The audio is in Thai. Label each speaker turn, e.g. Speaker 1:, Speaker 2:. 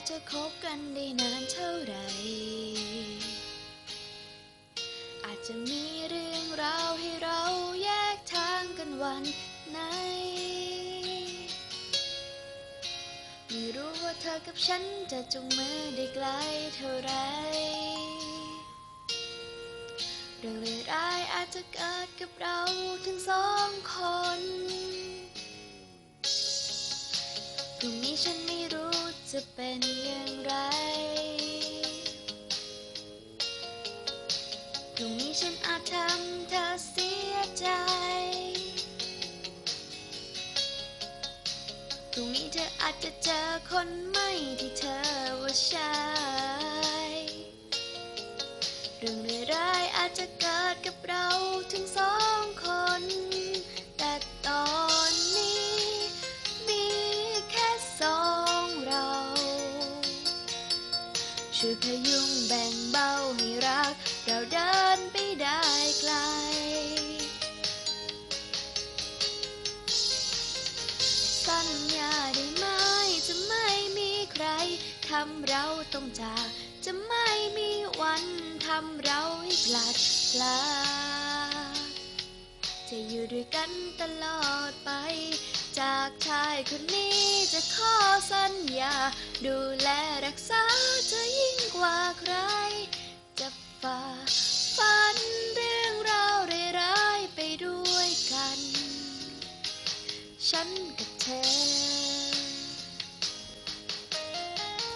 Speaker 1: จะคบกันได้นานเท่าไหร่ อาจจะมีเรื่องราวให้เราแยกทางกันวันไหน ไม่รู้ว่าเธอกับฉันจะจูงมือได้ไกลเท่าไหรเรื่องเลวร้ายอาจจะเกิดกับเราทั้งสองคนพรุ่งนี้ฉันไม่รู้ จะเป็นอย่างไรพรุ่งนี้ฉันอาจทำเธอเสียใจพรุ่งนี้เธออาจจะเจอคนใหม่ที่เธอว่าใช่เรื่อง ช่วยพยุงแบ่งเบาให้รัก เราเดินไปได้ไกล สัญญาได้ไหมจะไม่มีใครทำเราต้องจาก จะไม่มีวันทำเราให้พลัดพราจะอยู่ด้วยกันตลอดไปากชายคนนี้จะขอสัญญา ดูแลรักษาเธอยิ่งกว่าใคร จะฝ่าฟันเรื่องราวร้ายๆไปด้วยกัน ฉันกับเธอ